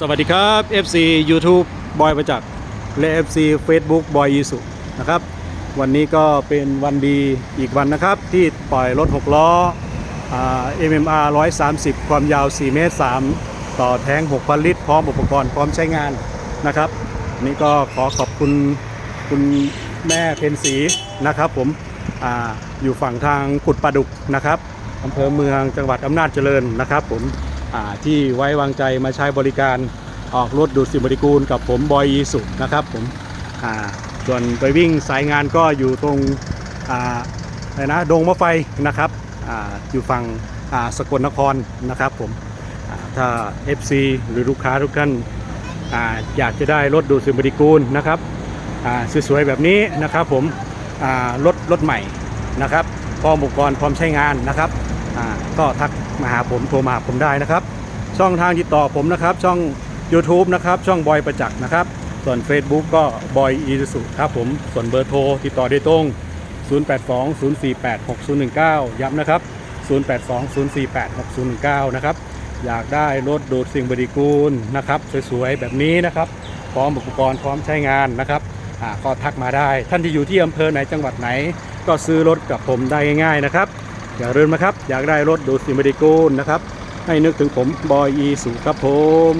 สวัสดีครับ FC YouTube บอยประจักษ์และ FC Facebook บอยยีสุนะครับ วันนี้ก็เป็นวันดีอีกวันนะครับ ที่ปล่อยรถ 6 ล้ออ MMR 130 ความยาว 4 เมตร 3 ต่อแท้ง 6,000 ลิตร พร้อมอุปกรณ์พร้อมใช้งานนะครับนนี้ก็ขอขอบคุณคุณแม่เพนสีนะครับผมออยู่ฝั่งทางกุดปลาดุกนะครับอำเภอเมืองจังหวัดอำนาจเจริญนะครับผม ที่ไว้วางใจมาใช้บริการออกรถดูดสิ่งปฏิกูลกับผมบอยยีสุนะครับผมส่วนไปวิ่งสายงานก็อยู่ตรงอะไรนะดงมะไฟนะครับออยู่ฝั่งสกลนครนะครับผมอ่าถ้า FC หรือลูกค้าทุกท่านออยากจะได้รถดูดสิ่งปฏิกูลนะครับสวยๆแบบนี้นะครับผมรถรถใหม่นะครับพร้อมอุปกรณ์พร้อมใช้งานนะครับ ก็ทักมาหาผมโทรมาหาผมได้นะครับ ช่องทางติดต่อผมนะครับ ช่อง YouTube นะครับ ช่องบอยประจักษ์นะครับ ส่วน Facebook ก็บอยอีสุครับผม ส่วนเบอร์โทรติดต่อได้ตรง 0820486019 ย้ำนะครับ 0820486019 นะครับ อยากได้รถดูดสิ่งบริกูลนะครับ สวยๆ แบบนี้นะครับ พร้อมอุปกรณ์พร้อมใช้งานนะครับก็ทักมาได้ ท่านที่อยู่ที่อำเภอไหนจังหวัดไหน ก็ซื้อรถกับผมได้ง่ายๆนะครับ อย่าลืมนะครับ อยากได้รถดูดสิ่งบริกูลนะครับ ให้นึกถึงผมบอยอีสุครับผม